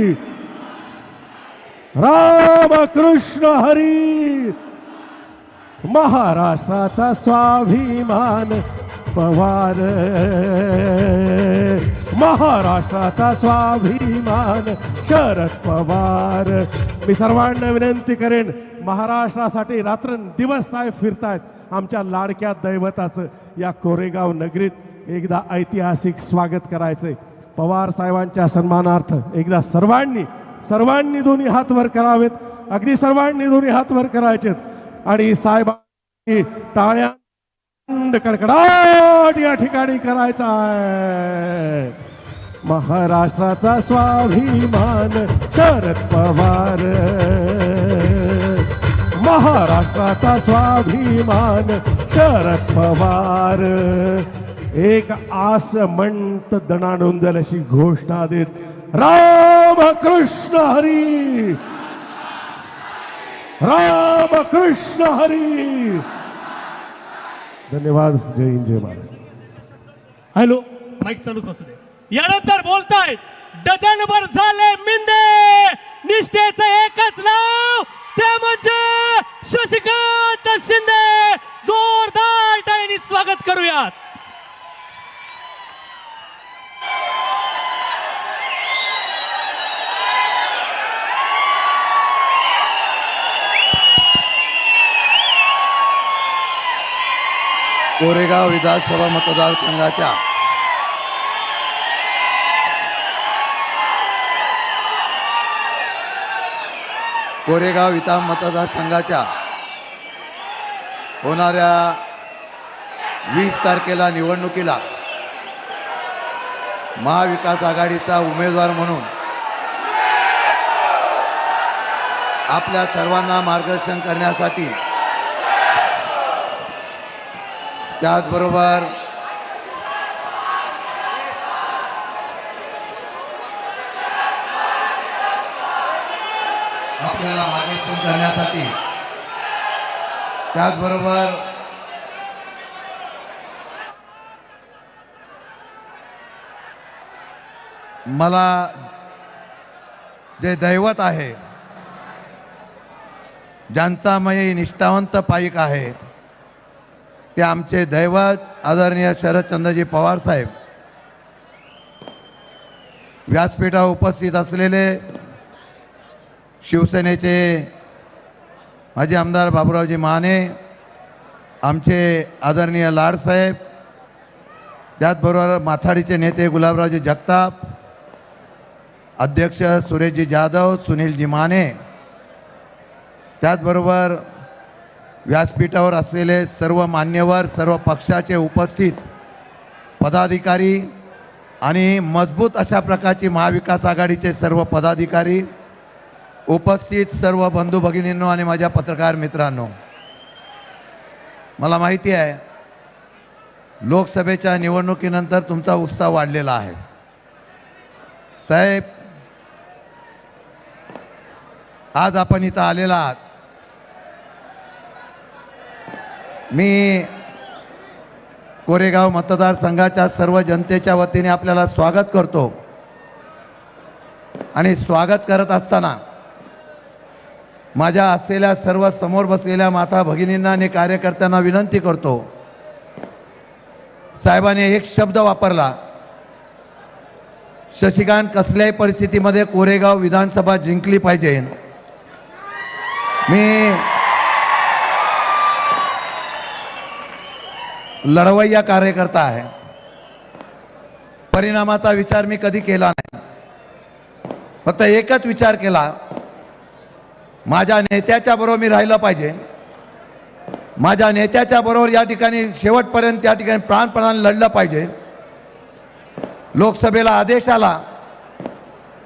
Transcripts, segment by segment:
हरी रामकृष्ण हरी. महाराष्ट्राचा स्वाभिमान पवार. महाराष्ट्राचा स्वाभिमान शरद पवार. मी सर्वांना विनंती करेन महाराष्ट्रासाठी रात्र दिवस साहेब फिरतायत आमच्या लाडक्या दैवताचं या कोरेगाव नगरीत एकदा ऐतिहासिक स्वागत करायचंय. पवार साहेबांच्या सन्मानार्थ एकदा सर्वांनी सर्वांनी दोन्ही हात वर करावेत. अगदी सर्वांनी दोन्ही हात वर करायचेत. आणि साहेबांनी टाळ्या कडकडाट या ठिकाणी करायचा आहे. महाराष्ट्राचा स्वाभिमान शरद पवार. महाराष्ट्राचा स्वाभिमान शरद पवार. एक आस म्हणत दणानोंदल अशी घोषणा देत राम कृष्ण हरी! राम कृष्ण हरी! धन्यवाद जय हिंद जय महाराज हॅलो माईक चालूच असू दे. यानंतर बोलतायत डझनभर झाले मिंदे निष्ठेचं एकच नाव ते म्हणजे शशिकांत शिंदे. कोरेगाव विधानसभा मतदारसंघाच्या कोरेगाव विधान मतदारसंघाच्या होणाऱ्या वीस तारखेला निवडणुकीला महाविकास आघाडीचा उमेदवार म्हणून आपल्या सर्वांना मार्गदर्शन करण्यासाठी त्याचबरोबर आपल्याला मागे करण्यासाठी. त्याचबरोबर मला जे दैवत आहे ज्यांचा मय निष्ठावंत पाईक आहे ते आमचे दैवत आदरणीय शरदचंद्रजी पवार साहेब. व्यासपीठावर उपस्थित असलेले शिवसेनेचे माजी आमदार बाबूरावजी माने आमचे आदरणीय लाडसाहेब त्याचबरोबर माथाडीचे नेते गुलाबरावजी जगताप अध्यक्ष सुरेशजी जाधव सुनीलजी माने त्याचबरोबर व्यासपीठावर असलेले सर्व मान्यवर सर्व पक्षाचे उपस्थित पदाधिकारी आणि मजबूत अशा प्रकारची महाविकास आघाडीचे सर्व पदाधिकारी उपस्थित सर्व बंधू भगिनींनो आणि माझ्या पत्रकार मित्रांनो मला माहिती आहे लोकसभेच्या निवडणुकीनंतर तुमचा उत्साह वाढलेला आहे. साहेब आज आपण इथं आलेला आहात. मी कोरेगाव मतदारसंघाच्या सर्व जनतेच्या वतीने आपल्याला स्वागत करतो. आणि स्वागत करत असताना माझ्या असलेल्या सर्व समोर बसलेल्या माता भगिनींना आणि कार्यकर्त्यांना विनंती करतो. साहेबाने एक शब्द वापरला. शशिकांत कसल्याही परिस्थितीमध्ये कोरेगाव विधानसभा जिंकली पाहिजे. मी लढवय्या कार्यकर्ता आहे. परिणामाचा विचार मी कधी केला नाही. फक्त एकच विचार केला माझ्या नेत्याच्या बरोबर मी राहिलं पाहिजे. माझ्या नेत्याच्या बरोबर या ठिकाणी शेवटपर्यंत त्या ठिकाणी प्राणपणाने लढलं पाहिजे. लोकसभेला आदेश आला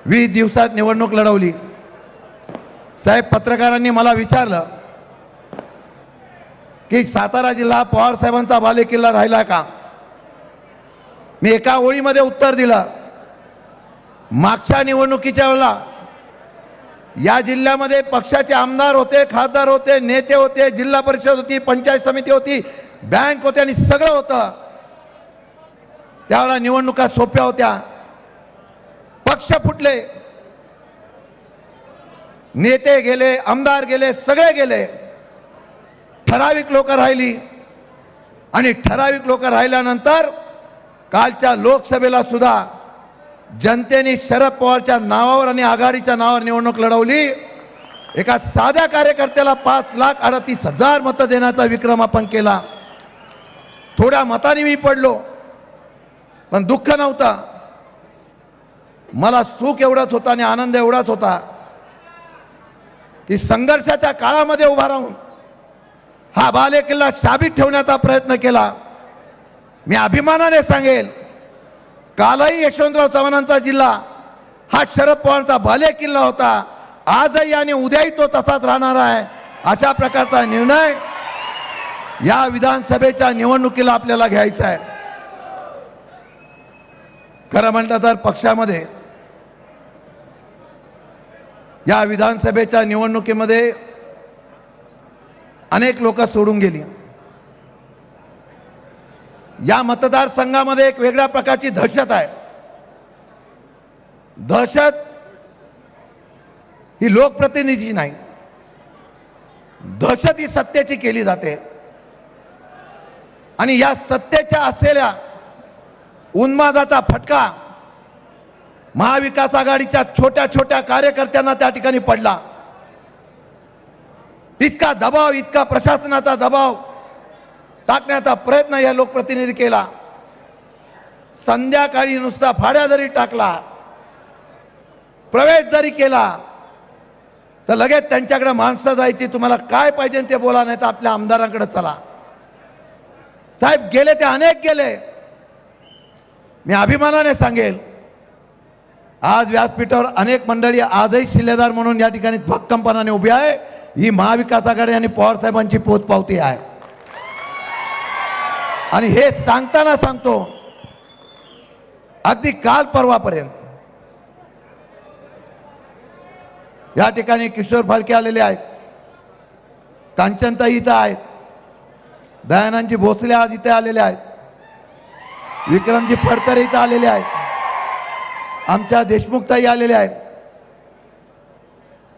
वीस दिवसात निवडणूक लढवली. साहेब पत्रकारांनी मला विचारलं की सातारा जिल्हा पवार साहेबांचा बालेकिल्ला राहिला का? मी एका ओळीमध्ये उत्तर दिलं. मागच्या निवडणुकीच्या वेळेला या जिल्ह्यामध्ये पक्षाचे आमदार होते खासदार होते नेते होते जिल्हा परिषद होती पंचायत समिती होती बँक होते आणि सगळं होतं. त्यावेळेला निवडणुका सोप्या होत्या. पक्ष फुटले. नेते गेले आमदार गेले सगळे गेले. ठराविक लोक राहिली. आणि ठराविक लोक राहिल्यानंतर कालच्या लोकसभेला सुद्धा जनतेने शरद पवारच्या नावावर आणि आघाडीच्या नावावर निवडणूक लढवली. एका साध्या कार्यकर्त्याला पाच लाख अडतीस हजार मतं देण्याचा विक्रम आपण केला. थोड्या मताने मी पडलो. पण दुःख नव्हता. मला सुख एवढाच होता आणि आनंद एवढाच होता. की संघर्षाच्या काळामध्ये उभा राहून हा बालेकिल्ला साबित ठेवण्याचा प्रयत्न केला. मी अभिमानाने सांगेल कालही यशवंतराव चव्हाणांचा जिल्हा हा शरद पवारचा बाले किल्ला होता. आजही आणि उद्याही तो तसाच राहणार आहे अशा प्रकारचा निर्णय या विधानसभेच्या निवडणुकीला आपल्याला घ्यायचा आहे. खरं म्हटलं तर पक्षामध्ये या विधानसभेच्या निवडणुकीमध्ये अनेक लोक सोडून गेली. या मतदारसंघामध्ये एक वेगळ्या प्रकारची दहशत आहे. दहशत ही लोकप्रतिनिधी नाही. दहशत ही सत्तेची केली जाते. आणि या सत्तेच्या असलेल्या उन्मादाचा फटका महाविकास आघाडीच्या छोट्या छोट्या कार्यकर्त्यांना त्या ठिकाणी पडला. इतका दबाव इतका प्रशासनाचा दबाव टाकण्याचा प्रयत्न या लोकप्रतिनिधी केला. संध्याकाळी नुसता फाड्या जरी टाकला प्रवेश जरी केला तर लगेच त्यांच्याकडे माणसं जायची तुम्हाला काय पाहिजे ते बोला नाही तर आपल्या आमदारांकडे चला. साहेब गेले ते अनेक गेले. मी अभिमानाने सांगेल आज व्यासपीठावर अनेक मंडळी आजही शिल्लेदार म्हणून या ठिकाणी भक्कमपणाने उभी आहे. ही महाविकास आघाडी आणि पवार साहेबांची पोचपावती आहे. आणि हे सांगताना सांगतो अगदी काल परवापर्यंत या ठिकाणी किशोर फाळके आलेले आहेत कांचनताई इथं आहेत दयानंदजी भोसले आज इथे आलेले आहेत विक्रमजी फडतरे इथं आलेले आहेत आमच्या देशमुखताई आलेल्या आहेत.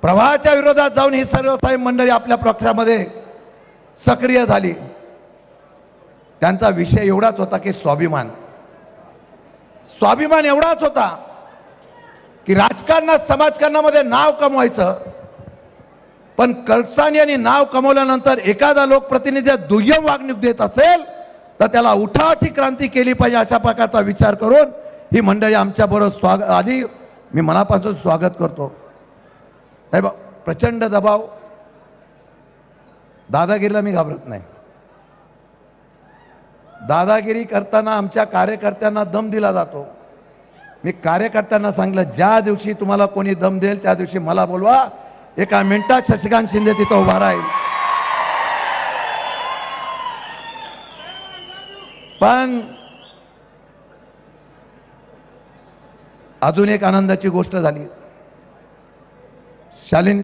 प्रवाहाच्या विरोधात जाऊन ही सर्व साहेब मंडळी आपल्या पक्षामध्ये सक्रिय झाली. त्यांचा विषय एवढाच होता की स्वाभिमान. स्वाभिमान एवढाच होता की राजकारणात समाजकारणामध्ये नाव कमवायचं. पण कळसानी यांनी नाव कमवल्यानंतर एखादा लोकप्रतिनिधी दुय्यम वागणूक देत असेल तर त्याला उठावाची क्रांती केली पाहिजे अशा प्रकारचा विचार करून ही मंडळी आमच्याबरोबर स्वाग स्वागत आधी मी मनापासून स्वागत करतो. नाही बा प्रचंड दबाव. दादागिरीला मी घाबरत नाही. दादागिरी करताना आमच्या कार्यकर्त्यांना दम दिला जातो. मी कार्यकर्त्यांना सांगितलं ज्या दिवशी तुम्हाला कोणी दम देईल त्या दिवशी मला बोलवा. एका मिनिटात शशिकांत शिंदे तिथं उभा राहील. पण अजून एक आनंदाची गोष्ट झाली. Shalini.